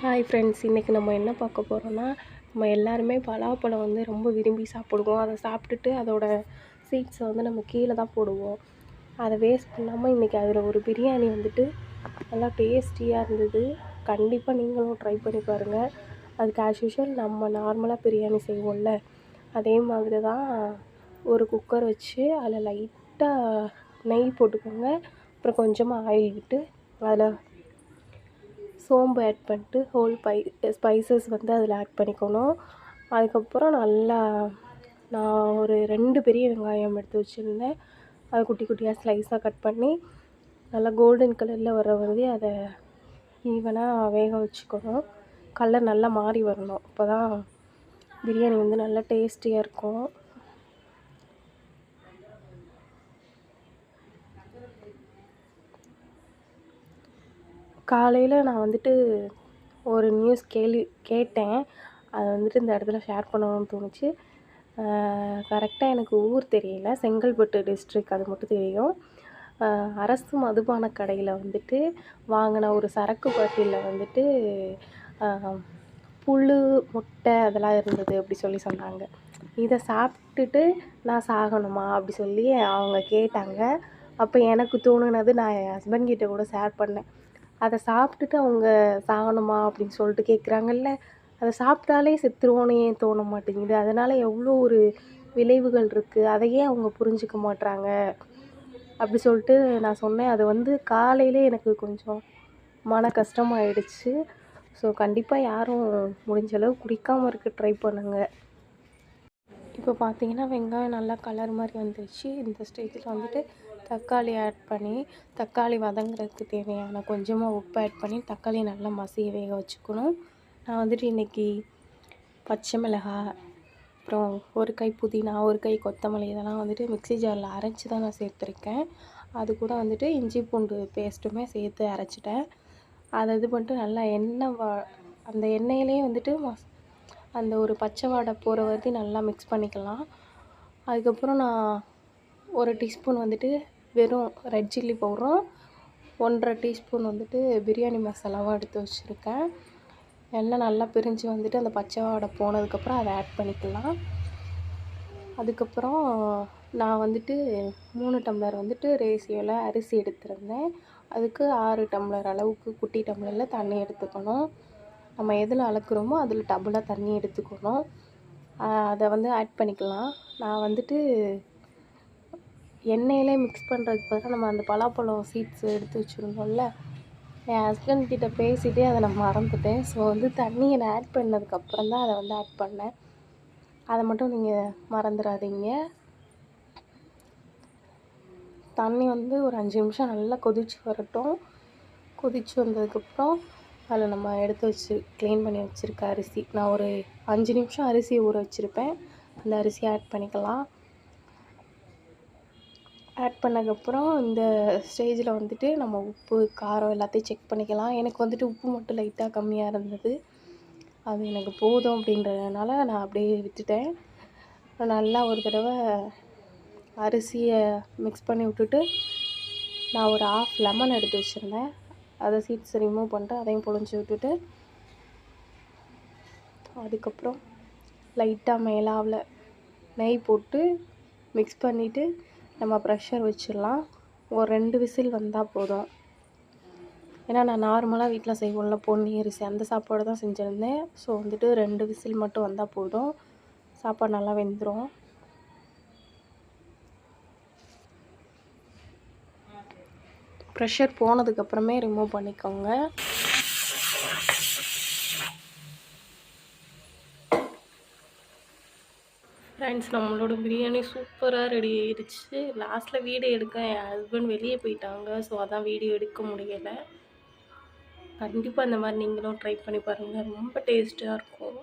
Hi friends இன்றைக்கி நம்ம என்ன பார்க்க போகிறோன்னா நம்ம எல்லாருமே பலாப்பழம் வந்து ரொம்ப விரும்பி சாப்பிடுவோம். அதை சாப்பிட்டுட்டு அதோட சீட்ஸை வந்து நம்ம கீழே தான் போடுவோம். அதை வேஸ்ட் பண்ணாமல் இன்றைக்கி அதில் ஒரு பிரியாணி வந்துட்டு நல்லா டேஸ்டியாக இருந்தது. கண்டிப்பாக நீங்களும் ட்ரை பண்ணி பாருங்கள் அதுக்கு ஆஸ் யூஷுவல் நம்ம நார்மலாக பிரியாணி செய்வோம்ல. அதே மாதிரி தான் ஒரு குக்கர் வச்சு அதில் லைட்டாக நெய் போட்டுக்கோங்க. அப்புறம் கொஞ்சமாக ஆயில் விட்டு அதில் சோம்பு ஆட் பண்ணிட்டு ஹோல் பை ஸ்பைசஸ் வந்து அதில் ஆட் பண்ணிக்கணும். அதுக்கப்புறம் நல்லா நான் ஒரு ரெண்டு பெரிய வெங்காயம் எடுத்து வச்சுருந்தேன். அதை குட்டி குட்டியாக ஸ்லைஸாக கட் பண்ணி நல்லா கோல்டன் கலரில் வர வந்து அதை ஈவனாக வேக வச்சுக்கணும். கலர் நல்லா மாறி வரணும். அப்போ தான் பிரியாணி வந்து நல்லா டேஸ்டியாக இருக்கும். காலையில் நான் வந்துட்டு ஒரு நியூஸ் கேள்வி கேட்டேன். அதை வந்துட்டு இந்த இடத்துல ஷேர் பண்ணணும்னு தோணுச்சு. கரெக்டாக எனக்கு ஊர் தெரியல. செங்கல்பட்டு டிஸ்ட்ரிக் அது மட்டும் தெரியும். அரசு மதுபான கடையில் வந்துட்டு வாங்கின ஒரு சரக்கு பாட்டிலில் வந்துட்டு புழு முட்டை அதெல்லாம் இருந்தது அப்படி சொல்லி சொன்னாங்க. இதை சாப்பிட்டுட்டு நான் சாகணுமா அப்படி சொல்லி அவங்க கேட்டாங்க. அப்போ எனக்கு தோணுனது நான் என் ஹஸ்பண்ட் கிட்ட கூட ஷேர் பண்ணேன். அதை சாப்பிட்டுட்டு அவங்க சாகணுமா அப்படின்னு சொல்லிட்டு கேட்குறாங்கல்ல அதை சாப்பிட்டாலே செத்துருவோன்னு ஏன் தோண மாட்டேங்குது? அதனால் எவ்வளோ ஒரு விளைவுகள் இருக்குது அதையே அவங்க புரிஞ்சுக்க மாட்றாங்க? அப்படி சொல்லிட்டு நான் சொன்னேன். அது வந்து காலையிலே எனக்கு கொஞ்சம் மன கஷ்டமாயிடுச்சு. ஸோ கண்டிப்பாக யாரும் முடிஞ்ச அளவு குடிக்காமல் இருக்க ட்ரை பண்ணுங்கள் இப்போ பார்த்தீங்கன்னா வெங்காயம் நல்லா கலர் மாதிரி வந்துருச்சு. இந்த ஸ்டேஜில் வந்துட்டு தக்காளி ஆட் பண்ணி தக்காளி வதங்குறதுக்கு தேவையான கொஞ்சமாக உப்பு ஆட் பண்ணி தக்காளி நல்லா மசிய வேக வச்சுக்கணும். நான் வந்துட்டு இன்றைக்கி பச்சை மிளகாய் அப்புறம் ஒரு கை புதினா ஒரு கை கொத்தமல்லி இதெல்லாம் வந்துட்டு மிக்ஸி ஜாரில் அரைச்சி தான் நான் சேர்த்துருக்கேன். அது கூட வந்துட்டு இஞ்சி பூண்டு பேஸ்ட்டுமே சேர்த்து அரைச்சிட்டேன். அதை இது பண்ணிட்டு நல்லா எண்ணெய் வா அந்த எண்ணெயிலே வந்துட்டு மஸ் அந்த ஒரு பச்சை வாடை போகிற வரைக்கும் நல்லா மிக்ஸ் பண்ணிக்கலாம். அதுக்கப்புறம் நான் ஒரு டீஸ்பூன் வந்துட்டு வெறும் ரெட் சில்லி பவுடரும் ஒன்றரை டீஸ்பூன் வந்துட்டு பிரியாணி மசாலாவாக எடுத்து வச்சுருக்கேன். எண்ணெய் நல்லா பிரிஞ்சு வந்துட்டு அந்த பச்சை வாடை போனதுக்கப்புறம் அதை ஆட் பண்ணிக்கலாம். அதுக்கப்புறம் நான் வந்துட்டு மூணு டம்ளர் வந்துட்டு ரேசியோவில் அரிசி எடுத்திருந்தேன். அதுக்கு ஆறு டம்ளர் அளவுக்கு குட்டி டம்ளரில் தண்ணி எடுத்துக்கணும். நம்ம எதில் அளக்குறோமோ அதில் டபுளாக தண்ணி எடுத்துக்கணும். அதை வந்து ஆட் பண்ணிக்கலாம். நான் வந்துட்டு எண்ணெயிலே மிக்ஸ் பண்ணுறதுக்கு பதிலாக நம்ம அந்த பலாப்பழம் சீட்ஸ் எடுத்து வச்சுருந்தோம்ல என் ஹஸ்பண்ட் கிட்ட பேசிகிட்டே அதை நான் மறந்துட்டேன். ஸோ வந்து தண்ணியை நான் ஆட் பண்ணதுக்கப்புறம் தான் அதை வந்து ஆட் பண்ணேன். அதை மட்டும் நீங்கள் மறந்துடாதீங்க தண்ணி வந்து ஒரு அஞ்சு நிமிஷம் நல்லா கொதித்து வரட்டும். கொதித்து வந்ததுக்கப்புறம் அதில் நம்ம எடுத்து வச்சு க்ளீன் பண்ணி வச்சுருக்க அரிசி. நான் ஒரு அஞ்சு நிமிஷம் அரிசியை ஊற வச்சுருப்பேன். அந்த அரிசியை ஆட் பண்ணிக்கலாம். ஆட் பண்ணதுக்கப்புறம் இந்த ஸ்டேஜில் வந்துட்டு நம்ம உப்பு காரம் எல்லாத்தையும் செக் பண்ணிக்கலாம். எனக்கு வந்துட்டு உப்பு மட்டும் லைட்டாக கம்மியாக இருந்தது. அது எனக்கு போதும் அப்படின்றதுனால நான் அப்படியே விட்டுட்டேன். நல்லா ஒரு தடவை அரிசியை மிக்ஸ் பண்ணி விட்டுட்டு நான் ஒரு ஆஃப் லெமன் எடுத்து வச்சுருந்தேன். அதை சீட்ஸ் ரிமூவ் பண்ணிட்டு அதையும் பொழிஞ்சு விட்டுட்டு அதுக்கப்புறம் லைட்டாக மேலாவில் நெய் போட்டு மிக்ஸ் பண்ணிவிட்டு நம்ம ப்ரெஷர் வச்சிடலாம். ஒரு ரெண்டு விசில் வந்தால் போதும். ஏன்னா நான் நார்மலாக வீட்டில் செய்வோம்ல பொன்னி அரிசி அந்த சாப்பாடு தான் செஞ்சுருந்தேன். ஸோ வந்துட்டு ரெண்டு விசில் மட்டும் வந்தால் போதும். சாப்பாடு நல்லா வெந்துடும் ப்ரெஷர் போனதுக்கப்புறமே ரிமூவ் பண்ணிக்கோங்க. ஃப்ரெண்ட்ஸ் நம்மளோட பிரியாணி சூப்பராக ரெடி ஆயிடுச்சு லாஸ்ட்டில் வீடியோ எடுக்க என் ஹஸ்பண்ட் வெளியே போயிட்டாங்க. ஸோ அதான் வீடியோ எடுக்க முடியலை. கண்டிப்பாக இந்த மாதிரி நீங்களும் ட்ரை பண்ணி பாருங்கள் ரொம்ப டேஸ்ட்டாக இருக்கும்.